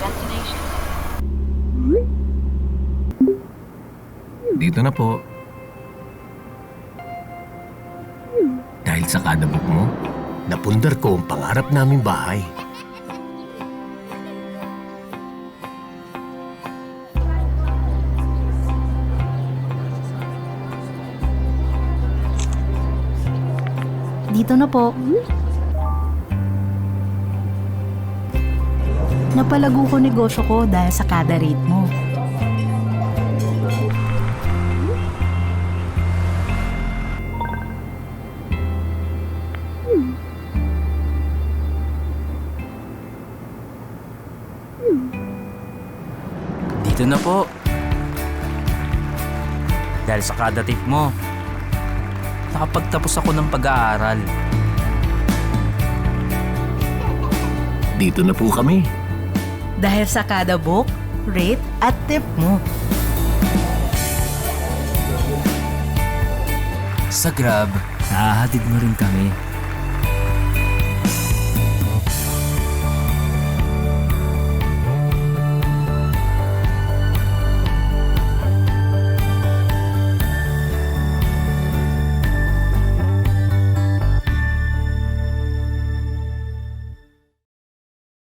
destination. Dito na po. Dahil sa kada mo, napundar ko ang pangarap naming bahay. Dito na po. Napalago ko negosyo ko dahil sa kada rate mo. Dito na po. Dahil sa kada tip mo, nakapagtapos ako ng pag-aaral. Dito na po kami. Dahil sa kada book, rate at tip mo. Sa Grab, nahahatid mo rin kami.